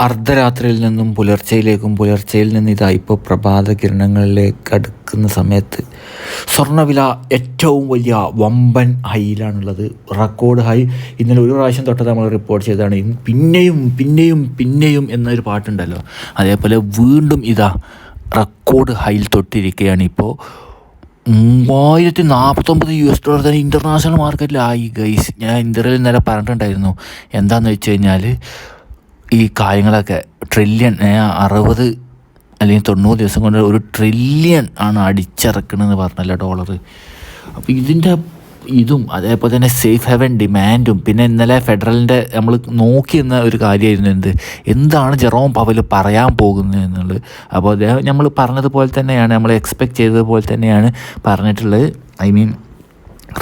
അർദ്ധരാത്രിയിൽ നിന്നും പുലർച്ചയിലേക്കും പുലർച്ചയിൽ നിന്ന് ഇതാ ഇപ്പോൾ പ്രഭാത കിരണങ്ങളിലേക്ക് അടുക്കുന്ന സമയത്ത് സ്വർണവില ഏറ്റവും വലിയ വമ്പൻ ഹൈയിലാണുള്ളത്. Record high. ഇന്നലെ ഒരു പ്രാവശ്യം തൊട്ട് നമ്മൾ റിപ്പോർട്ട് ചെയ്തതാണ്. പിന്നെയും പിന്നെയും പിന്നെയും എന്നൊരു പാട്ടുണ്ടല്ലോ. അതേപോലെ വീണ്ടും ഇതാ റെക്കോർഡ് ഹൈയിൽ തൊട്ടിരിക്കുകയാണ് ഇപ്പോൾ മൂവായിരത്തി നാൽപ്പത്തൊമ്പത് യു എസ് ഡോളർ തന്നെ ഇന്റർനാഷണൽ മാർക്കറ്റിലായി ഗൈസ്. ഞാൻ ഇന്ത്യയിൽ ഇന്നലെ പറഞ്ഞിട്ടുണ്ടായിരുന്നു. എന്താണെന്ന് വെച്ച് കഴിഞ്ഞാൽ ഈ കാര്യങ്ങളൊക്കെ ട്രില്യൺ അറുപത് അല്ലെങ്കിൽ തൊണ്ണൂറ് ദിവസം കൊണ്ട് ഒരു ട്രില്യൺ ആണ് അടിച്ചിറക്കണമെന്ന് പറഞ്ഞല്ലോ ഡോളർ അപ്പോൾ ഇതിന്റെ ഇതും അതേപോലെ തന്നെ സേഫ് ഹെവൻ ഡിമാൻഡും പിന്നെ ഇന്നലെ ഫെഡറലിന്റെ നമ്മൾ നോക്കി നിന്ന ഒരു കാര്യമായിരുന്നു എന്ത്? എന്താണ് ജെറോം പവൽ പറയാൻ പോകുന്നത് എന്നുള്ളത്. അപ്പോൾ അദ്ദേഹം നമ്മൾ പറഞ്ഞതുപോലെ തന്നെയാണ് നമ്മൾ എക്സ്പെക്റ്റ് ചെയ്തതുപോലെ തന്നെയാണ് പറഞ്ഞിട്ടുള്ളത്. ഐ മീൻ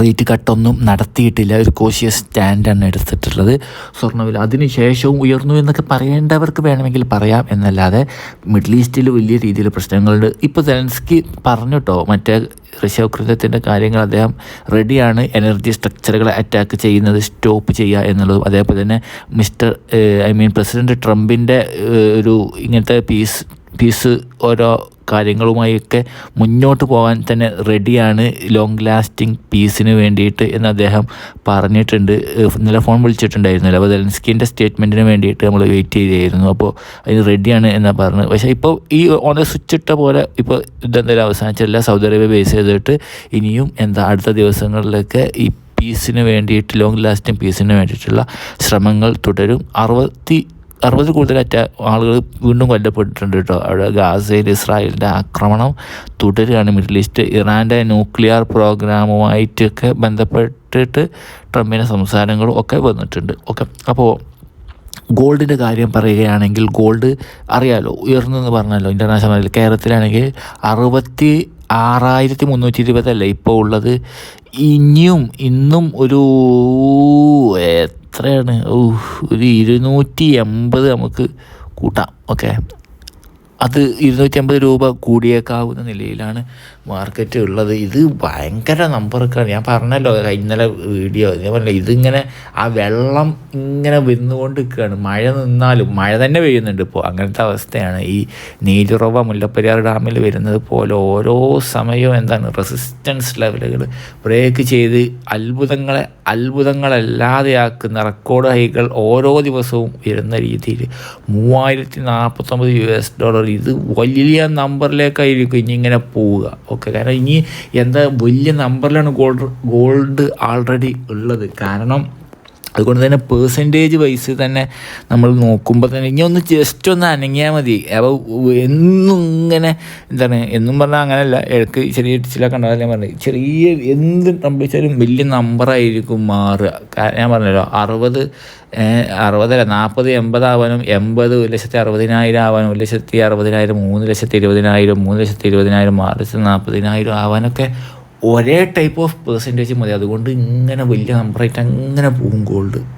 റേറ്റ് കട്ടൊന്നും നടത്തിയിട്ടില്ല. ഒരു കോഷ്യസ് സ്റ്റാൻഡാണ് എടുത്തിട്ടുള്ളത്. സ്വർണവില അതിന് ശേഷവും ഉയർന്നു എന്നൊക്കെ പറയേണ്ടവർക്ക് വേണമെങ്കിൽ പറയാം. എന്നല്ലാതെ മിഡിൽ ഈസ്റ്റിൽ വലിയ രീതിയിൽ പ്രശ്നങ്ങളുണ്ട്. ഇപ്പോൾ സെലൻസ്കി പറഞ്ഞിട്ടോ മറ്റേ റഷ്യ കൃത്യത്തിന്റെ കാര്യങ്ങൾ അദ്ദേഹം റെഡിയാണ്. എനർജി സ്ട്രക്ചറുകളെ അറ്റാക്ക് ചെയ്യുന്നത് സ്റ്റോപ്പ് ചെയ്യുക എന്നുള്ളതും. അതേപോലെ തന്നെ മിസ്റ്റർ ഐ മീൻ പ്രസിഡന്റ് ട്രംപിന്റെ ഒരു ഇങ്ങനത്തെ പീസ് പീസ് ഓരോ കാര്യങ്ങളുമായൊക്കെ മുന്നോട്ട് പോകാൻ തന്നെ റെഡിയാണ് ലോങ് ലാസ്റ്റിംഗ് പീസിന് വേണ്ടിയിട്ട് എന്ന് അദ്ദേഹം പറഞ്ഞിട്ടുണ്ട്. ഇന്നലെ ഫോൺ വിളിച്ചിട്ടുണ്ടായിരുന്നില്ല. അപ്പോൾ സെലൻസ്കിന്റെ സ്റ്റേറ്റ്മെന്റിന് വേണ്ടിയിട്ട് നമ്മൾ വെയിറ്റ് ചെയ്തായിരുന്നു. അപ്പോൾ അതിന് റെഡിയാണ് എന്നാണ് പറഞ്ഞത് പക്ഷേ ഇപ്പോൾ ഈ ഓൺ സ്വിച്ച് ഇട്ട പോലെ ഇപ്പോൾ ഇതെന്തായാലും അവസാനിച്ചില്ല സൗദി അറേബ്യ ബേസ് ചെയ്തിട്ട് ഇനിയും എന്താ അടുത്ത ദിവസങ്ങളിലൊക്കെ ഈ പീസിന് വേണ്ടിയിട്ട് ലോങ് ലാസ്റ്റിംഗ് പീസിന് വേണ്ടിയിട്ടുള്ള ശ്രമങ്ങൾ തുടരും. അറുപത്തി അറുപതിൽ കൂടുതൽ അറ്റ ആളുകൾ വീണ്ടും കൊല്ലപ്പെട്ടിട്ടുണ്ട് കേട്ടോ. അവിടെ ഗാസയിൽ ഇസ്രായേലിന്റെ ആക്രമണം തുടരുകയാണ്. മിഡിൽ ഈസ്റ്റ് ഇറാന്റെ ന്യൂക്ലിയർ പ്രോഗ്രാമുമായിട്ടൊക്കെ ബന്ധപ്പെട്ടിട്ട് ട്രംപിന്റെ സംസാരങ്ങളും ഒക്കെ വന്നിട്ടുണ്ട്. ഓക്കെ. അപ്പോൾ ഗോൾഡിന്റെ കാര്യം പറയുകയാണെങ്കിൽ ഗോൾഡ് അറിയാലോ ഉയർന്നെന്ന് പറഞ്ഞല്ലോ. ഇന്റർനാഷണൽ കേരളത്തിലാണെങ്കിൽ അറുപത്തി ആറായിരത്തി മുന്നൂറ്റി ഇരുപതല്ല ഇപ്പോൾ ഉള്ളത്? ഇനിയും ഇന്നും ഒരു എത്രയാണ് ഓ ഒരു ഇരുന്നൂറ്റി എൺപത് നമുക്ക് കൂട്ടാം. ഓക്കെ? അത് ഇരുന്നൂറ്റി അമ്പത് രൂപ കൂടിയേക്കാവുന്ന നിലയിലാണ് മാർക്കറ്റ് ഉള്ളത്. ഇത് ഭയങ്കര നമ്പർക്കാണ് ഞാൻ പറഞ്ഞല്ലോ ഇന്നലെ വീഡിയോ ഞാൻ പറഞ്ഞില്ല ഇതിങ്ങനെ ആ വെള്ളം ഇങ്ങനെ വന്നുകൊണ്ട് നിൽക്കുകയാണ് മഴ നിന്നാലും മഴ തന്നെ പെയ്യുന്നുണ്ട് ഇപ്പോൾ അങ്ങനത്തെ അവസ്ഥയാണ്. ഈ നീലുറവ മുല്ലപ്പെരിയാർ ഡാമിൽ വരുന്നത് പോലെ ഓരോ സമയവും എന്താണ് റെസിസ്റ്റൻസ് ലെവലുകൾ ബ്രേക്ക് ചെയ്ത് അത്ഭുതങ്ങളെ അത്ഭുതങ്ങളല്ലാതെയാക്കുന്ന റെക്കോർഡ് ഹൈകൾ ഓരോ ദിവസവും വരുന്ന രീതിയിൽ മൂവായിരത്തി നാൽപ്പത്തൊമ്പത് യു എസ് ഡോളർ ഇത് വലിയ നമ്പറിലേക്കായിരിക്കും ഇനി ഇങ്ങനെ പോവുക. ഓക്കെ കാരണം ഇനി എന്താ വലിയ നമ്പറിലാണ് ഗോൾഡ് ഗോൾഡ് ആൾറെഡി ഉള്ളത്. കാരണം അതുകൊണ്ട് തന്നെ പേഴ്സന്റേജ് വൈസ് തന്നെ നമ്മൾ നോക്കുമ്പോൾ തന്നെ ഇനി ഒന്ന് ജസ്റ്റ് ഒന്ന് അനങ്ങിയാൽ മതി. അപ്പോൾ എന്നും ഇങ്ങനെ എന്താണ് എന്നും പറഞ്ഞാൽ അങ്ങനെയല്ല ഇടയ്ക്ക് ചെറിയ ടിച്ചിലൊക്കെ ഉണ്ടാവില്ല ഞാൻ പറഞ്ഞു ചെറിയ എന്ത് സംഭവിച്ചാലും വലിയ നമ്പറായിരിക്കും മാറുക. ഞാൻ പറഞ്ഞല്ലോ അറുപത് അറുപതല്ല നാൽപ്പത് എൺപതാവാനും എൺപത് ഒരു ലക്ഷത്തി അറുപതിനായിരം ആവാനും ഒരു ലക്ഷത്തി അറുപതിനായിരം മൂന്ന് ലക്ഷത്തി ഇരുപതിനായിരം മൂന്ന് ലക്ഷത്തി ഇരുപതിനായിരം ആറ് ലക്ഷത്തി നാൽപ്പതിനായിരം ആവാനൊക്കെ ഒരേ ടൈപ്പ് ഓഫ് പെർസെന്റേജ് മതി. അതുകൊണ്ട് ഇങ്ങനെ വലിയ നമ്പറായിട്ട് അങ്ങനെ പോകും ഗോൾഡ്